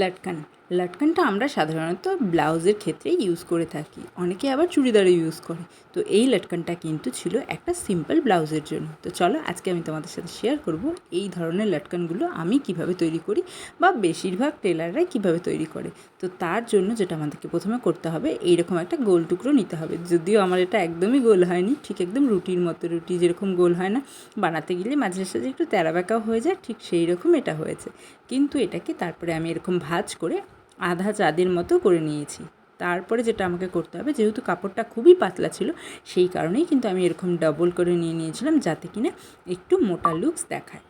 লাটকান লাটকানটা আমরা সাধারণত ব্লাউজের ক্ষেত্রে ইউজ করে থাকি। অনেকে আবার চুড়িদারে ইউজ করে। তো এই লাটকানটা কিন্তু ছিল একটা সিম্পল ব্লাউজের জন্য। তো চলো আজকে আমি তোমাদের সাথে শেয়ার করব এই ধরনের লাটকানগুলো আমি কীভাবে তৈরি করি বা বেশিরভাগ টেলাররাই কীভাবে তৈরি করে। তো তার জন্য যেটা আমাদেরকে প্রথমে করতে হবে, এইরকম একটা গোল টুকরো নিতে হবে। যদিও আমার এটা একদমই গোল হয়নি, ঠিক একদম রুটির মতো, রুটি যেরকম গোল হয় না। বানাতে গেলে মাঝে সাঝে একটু তেরা বেঁকাও হয়ে যায়, ঠিক সেই রকম এটা হয়েছে। কিন্তু এটাকে তারপরে আমি এরকম ভাজ করে আধা চাঁদের মতো করে নিয়েছি। তারপরে যেটা আমাকে করতে হবে, যেহেতু কাপড়টা খুবই পাতলা ছিল, সেই কারণেই কিন্তু আমি এরকম ডবল করে নিয়ে নিয়েছিলাম, যাতে কিনা একটু মোটা লুকস দেখায়।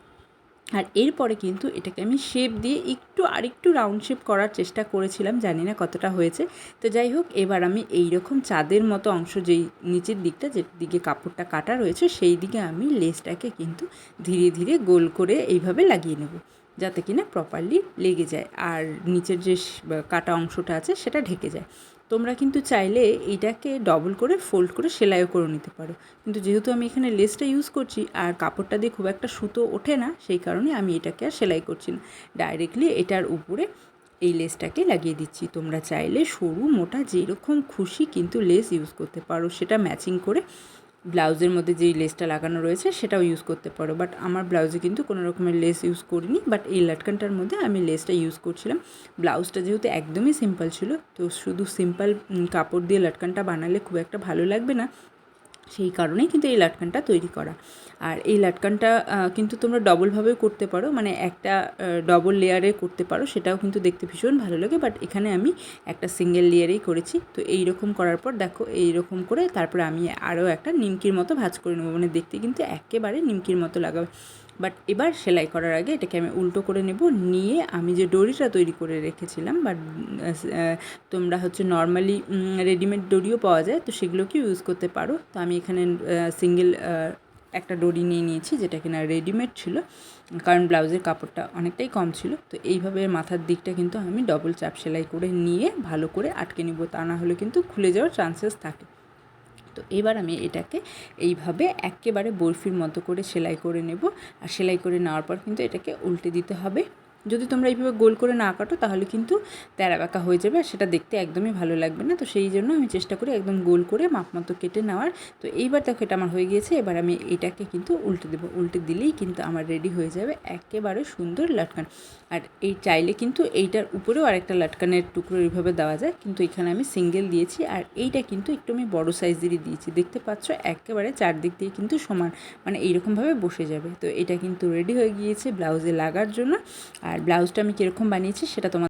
আর এরপরে কিন্তু এটাকে আমি শেপ দিয়ে একটু আরেকটু রাউন্ড শেপ করার চেষ্টা করেছিলাম, জানি না কতটা হয়েছে। তো যাই হোক, এবার আমি এই রকম চাঁদের মতো অংশ যেই নিচের দিকটা, যে দিকে কাপড়টা কাটা রয়েছে, সেই দিকে আমি লেসটাকে কিন্তু ধীরে ধীরে গোল করে এইভাবে লাগিয়ে নেব। যাতে কিনা প্রপারলি লেগে যায় আর নিচের যে কাটা অংশটা আছে সেটা ঢেকে যায়। তোমরা কিন্তু চাইলে এইটাকে ডবল করে ফোল্ড করে সেলাইও করে নিতে পারো। কিন্তু যেহেতু আমি এখানে লেসটা ইউজ করছি আর কাপড়টা দিয়ে খুব একটা সুতো ওঠে না, সেই কারণে আমি এটাকে আর সেলাই করছি না। ডাইরেক্টলি এটার উপরে এই লেসটাকে লাগিয়ে দিচ্ছি। তোমরা চাইলে সরু, মোটা, যেরকম খুশি কিন্তু লেস ইউজ করতে পারো। সেটা ম্যাচিং করে ব্লাউজের মধ্যে যেই লেসটা লাগানো রয়েছে সেটাও ইউজ করতে পারো। বাট আমার ব্লাউজে কিন্তু কোনো রকমের লেস ইউজ করিনি। বাট এই লাটকানটার মধ্যে আমি লেসটা ইউজ করছিলাম। ব্লাউজটা যেহেতু একদমই সিম্পল ছিল, তো শুধু সিম্পল কাপড় দিয়ে লাটকানটা বানালে খুব একটা ভালো লাগবে না। সেই কারণেই কিন্তু এই লাটকানটা তৈরি করা। আর এই লাটকানটা কিন্তু তোমরা ডবলভাবেও করতে পারো মানে একটা ডবল লেয়ারে করতে পারো, সেটাও কিন্তু দেখতে ভীষণ ভালো লাগে বাট এখানে আমি একটা সিঙ্গেল লেয়ারেই করেছি। তো এই রকম করার পর দেখো এই রকম করে তারপরে আমি আরও একটা নিমকির মতো ভাজ করে নেব মানে দেখতে কিন্তু একেবারে নিমকির মতো লাগাবে বাট এবার সেলাই করার আগে এটাকে আমি উল্টো করে নেব। নিয়ে আমি যে ডরিটা তৈরি করে রেখেছিলাম, বাট তোমরা হচ্ছে নর্মালি রেডিমেড ডরিও পাওয়া যায়, তো সেগুলোকে ইউজ করতে পারো। তো আমি এখানে সিঙ্গেল একটা ডরি নিয়ে নিয়েছি, যেটা কিনা রেডিমেড ছিল, কারণ ব্লাউজের কাপড়টা অনেকটাই কম ছিল। তো এইভাবে মাথার দিকটা কিন্তু আমি ডবল চাপ সেলাই করে নিয়ে ভালো করে আটকে নিব, তা না হলে কিন্তু খুলে যাওয়ার চান্সেস থাকে। তো এবার আমি এটাকে এইভাবে একেবারে বরফির মতো করে সেলাই করে নেব। আর সেলাই করে নেওয়ার পর কিন্তু এটাকে উল্টে দিতে হবে। যদি তোমরা এইভাবে গোল করে না কাটো, তাহলে কিন্তু তেরা বাঁকা হয়ে যাবে আর সেটা দেখতে একদমই ভালো লাগবে না। তো সেই জন্য আমি চেষ্টা করি একদম গোল করে মাপ মতো কেটে নেওয়ার। তো এইবার দেখো এটা আমার হয়ে গিয়েছে, এবার আমি এটাকে কিন্তু উল্টে দেবো। উল্টে দিলেই কিন্তু আমার রেডি হয়ে যাবে একেবারে সুন্দর লাটকান। আর এই চাইলে কিন্তু এইটার উপরেও আরেকটা লাটকানের টুকরো এইভাবে দেওয়া যায়, কিন্তু এখানে আমি সিঙ্গেল দিয়েছি। আর এইটা কিন্তু একটু আমি বড়ো সাইজেরই দিয়েছি, দেখতে পাচ্ছ একেবারে চারদিক দিয়ে কিন্তু সমান মানে এইরকমভাবে বসে যাবে। তো এটা কিন্তু রেডি হয়ে গিয়েছে ব্লাউজে লাগার জন্য। আর ব্লাউজটা আমি কীরকম বানিয়েছি সেটা তোমার